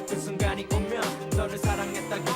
같은 순간이 오면 너를 사랑했다고